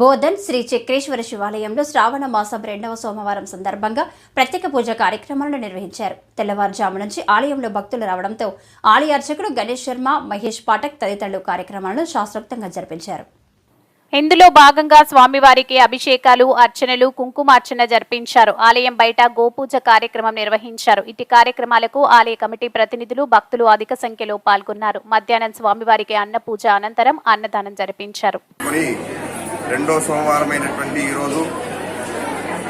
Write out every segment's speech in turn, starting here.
బోధన్ శ్రీ చక్రేశ్వర శివాలయంలో శ్రావణ మాసం రెండవ సోమవారం సందర్భంగా ప్రత్యేక పూజ కార్యక్రమాలను నిర్వహించారు. తెల్లవారుజాము నుంచి ఆలయంలో భక్తులు రావడంతో ఆలయ అర్చకుడు గణేష్ శర్మ మహేష్ పాఠక్ తదితరులు కార్యక్రమాలను శాస్త్రోక్తంగా జరిపించారు. ఇందులో భాగంగా స్వామివారికి అభిషేకాలు అర్చనలు కుంకుమార్చన జరిపించారు. ఆలయం బయట గోపూజ కార్యక్రమం నిర్వహించారు. ఇటు కార్యక్రమాలకు ఆలయ కమిటీ ప్రతినిధులు భక్తులు అధిక సంఖ్యలో పాల్గొన్నారు. మధ్యాహ్నం స్వామివారికి అన్న పూజ అనంతరం అన్నదానం జరిపించారు. రెండో సోమవారమైనటువంటి ఈరోజు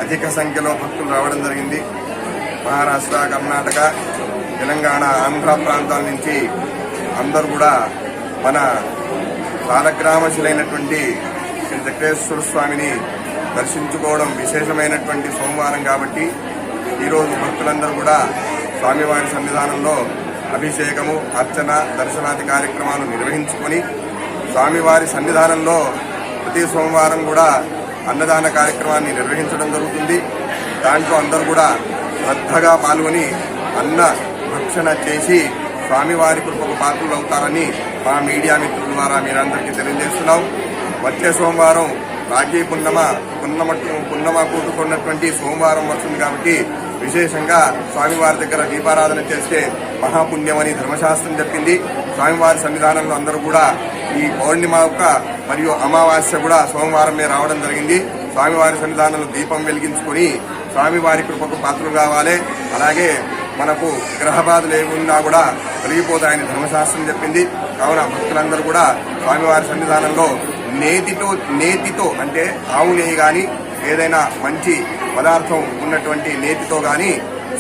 అధిక సంఖ్యలో భక్తులు రావడం జరిగింది. మహారాష్ట్ర కర్ణాటక తెలంగాణ ఆంధ్ర ప్రాంతాల నుంచి అందరూ కూడా మన కాలగ్రామశులైనటువంటి శ్రీ చక్రేశ్వర స్వామిని దర్శించుకోవడం విశేషమైనటువంటి సోమవారం కాబట్టి ఈరోజు భక్తులందరూ కూడా స్వామివారి సన్నిధానంలో అభిషేకము అర్చన దర్శనాది కార్యక్రమాలు నిర్వహించుకొని స్వామివారి సన్నిధానంలో ప్రతి సోమవారం కూడా అన్నదాన కార్యక్రమాన్ని నిర్వహించడం జరుగుతుంది. దాంట్లో అందరూ కూడా శ్రద్ధగా పాల్గొని అన్న భక్షణ చేసి స్వామివారి కృపకు పాత్రలు అవుతారని మా మీడియా మిత్రుల ద్వారా మీరందరికీ తెలియజేస్తున్నాం. వచ్చే సోమవారం రాఖీ పున్నమ పున్నమ పున్నమ కూటుకున్నటువంటి సోమవారం వస్తుంది కాబట్టి విశేషంగా స్వామివారి దగ్గర దీపారాధన చేస్తే మహాపుణ్యమని ధర్మశాస్త్రం చెప్పింది. స్వామివారి సన్నిధానంలో అందరూ కూడా ఈ పౌర్ణిమ యొక్క మరియు అమావాస్య కూడా సోమవారమే రావడం జరిగింది. స్వామివారి సన్నిధానంలో దీపం వెలిగించుకొని స్వామివారి కృపకు పాత్రలు కావాలి. అలాగే మనకు గ్రహ బాధలు కూడా తొలగిపోతాయని ధర్మశాస్త్రం చెప్పింది. కావున భక్తులందరూ కూడా స్వామివారి సన్నిధానంలో నేతితో నేతితో అంటే ఆవు నెయ్యి కానీ ఏదైనా మంచి పదార్థం ఉన్నటువంటి నేతితో కానీ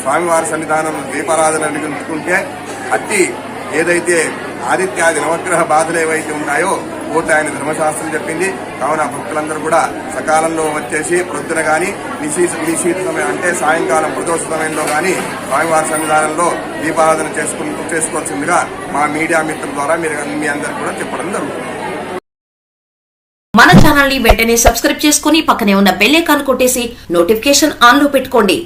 స్వామివారి సన్నిధానంలో దీపారాధన వెలిగించుకుంటే అట్టి ఏదైతే ఆదిత్యాది నవగ్రహ బాధలు ఏవైతే ఉంటాయో ఆయన ధర్మశాస్త్రం చెప్పింది. కావున భక్తులందరూ కూడా సకాలంలో వచ్చేసి ప్రొద్దున కానీ నిశీత నిశీత సమయం అంటే సాయంకాలం ప్రదోష సమయంలో కానీ స్వామివారి సన్నిధానంలో దీపారాధన చేసుకుంటూ చేసుకోవాల్సిందిగా మా మీడియా మిత్రుల ద్వారా మీరు మీ అందరికీ కూడా చెప్పడం జరుగుతుంది. మన ఛానల్ని వెంటనే సబ్స్క్రైబ్ చేసుకుని పక్కనే ఉన్న బెల్ ఐకాన్ కొట్టేసి నోటిఫికేషన్ ఆన్లో పెట్టుకోండి.